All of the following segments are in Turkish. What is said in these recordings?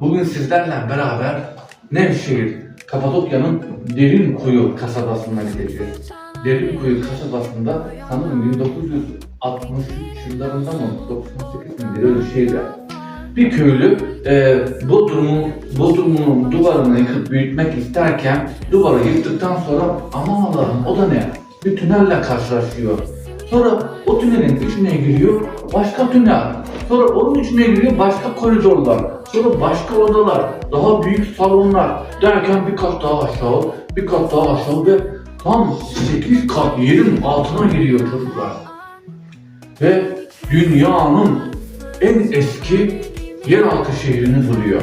bugün sizlerle beraber Nevşehir, Kapadokya'nın Derinkuyu kasabasına gideceğiz. Derinkuyu kasabasında sanırım 1963 yıllarında mı, 98 mi öyle şeydi. Bir köylü e, Bodrum'un Bodrum'un duvarını yıkıp büyütmek isterken duvarı yıktıktan sonra aman Allah'ım o da ne? Bir tünelle karşılaşıyor. Sonra o tünelin içine giriyor başka tünel. Sonra onun içine giriyor başka koridorlar. Sonra başka odalar, daha büyük salonlar derken bir kat daha aşağı, bir kat daha aşağı ve tam 8 kat yerin altına giriyor çocuklar. Ve dünyanın en eski yeraltı şehrini buluyor.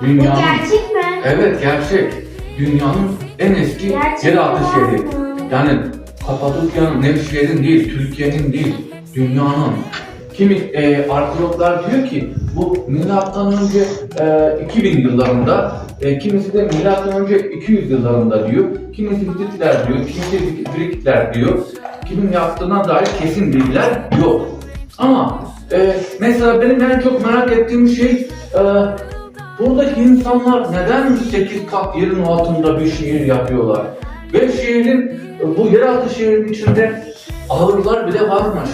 Bu Dünyanın gerçek mi? Evet gerçek. Dünyanın en eski Gerçek yeraltı şehri. Yani Kapadokya'nın, Nevşehir'in değil, Türkiye'nin değil, dünyanın. Kimi e, arkeologlar diyor ki bu milattan önce e, 2000 yıllarında, e, kimisi de milattan önce 200 yıllarında diyor. Kimisi Hititler diyor, kimisi Frikler diyor. Kimin yaptığına dair kesin bilgiler yok. Ama e, mesela benim en çok merak ettiğim şey e, Buradaki insanlar neden 8 kat yerin altında bir şehir yapıyorlar? Ve şehrin, bu yeraltı şehrin içinde ahırlar bile varmış.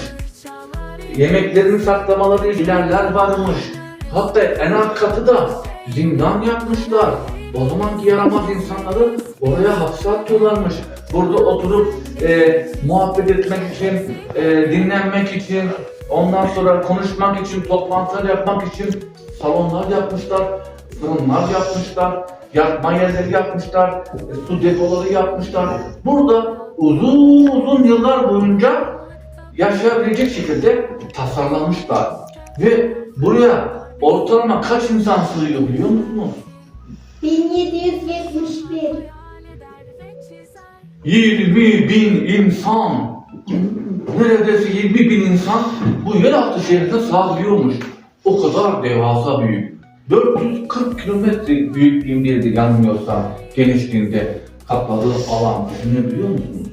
Yemeklerini saklamaları ilerler varmış. Hatta en alt katı da zindan yapmışlar. O zamanki yaramaz insanları oraya hapse atıyorlarmış. Burada oturup e, muhabbet etmek için, e, dinlenmek için, ondan sonra konuşmak için, toplantılar yapmak için salonlar yapmışlar, fırınlar yapmışlar, yatma yerleri yapmışlar, e, su depoları yapmışlar. Burada uzun uzun yıllar boyunca yaşayabilecek şekilde tasarlamışlar. Ve buraya ortalama kaç insan sığıyor biliyor musunuz? 1771. 20 bin insan. Neredeyse 20 bin insan bu yeraltı şehrinde sığabiliyormuş. O kadar devasa büyük. 440 kilometre büyüklüğündeydi yanılmıyorsam genişliğinde kapladığı alan düşünebiliyor musunuz?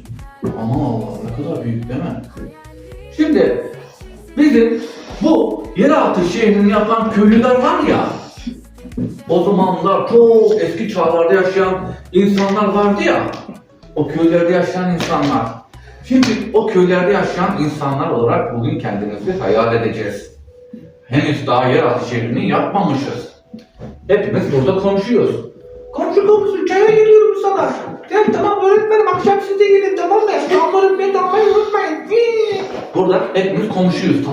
Aman Allah ne kadar büyük değil mi? Şimdi bizim bu yeraltı şehrini yapan köylüler var ya o zamanlar çok eski çağlarda yaşayan insanlar vardı ya o köylerde yaşayan insanlar. Şimdi o köylerde yaşayan insanlar olarak bugün kendimizi hayal edeceğiz. Henüz daha yeraltı şehrini yapmamışız. Hepimiz burada konuşuyoruz. Komşu komşu çaya geliyorum sana. Gel tamam öğretmenim akşam siz de gelin tamam mı? Tamam öğretmenim almayı unutmayın. Burada hepimiz konuşuyoruz tamam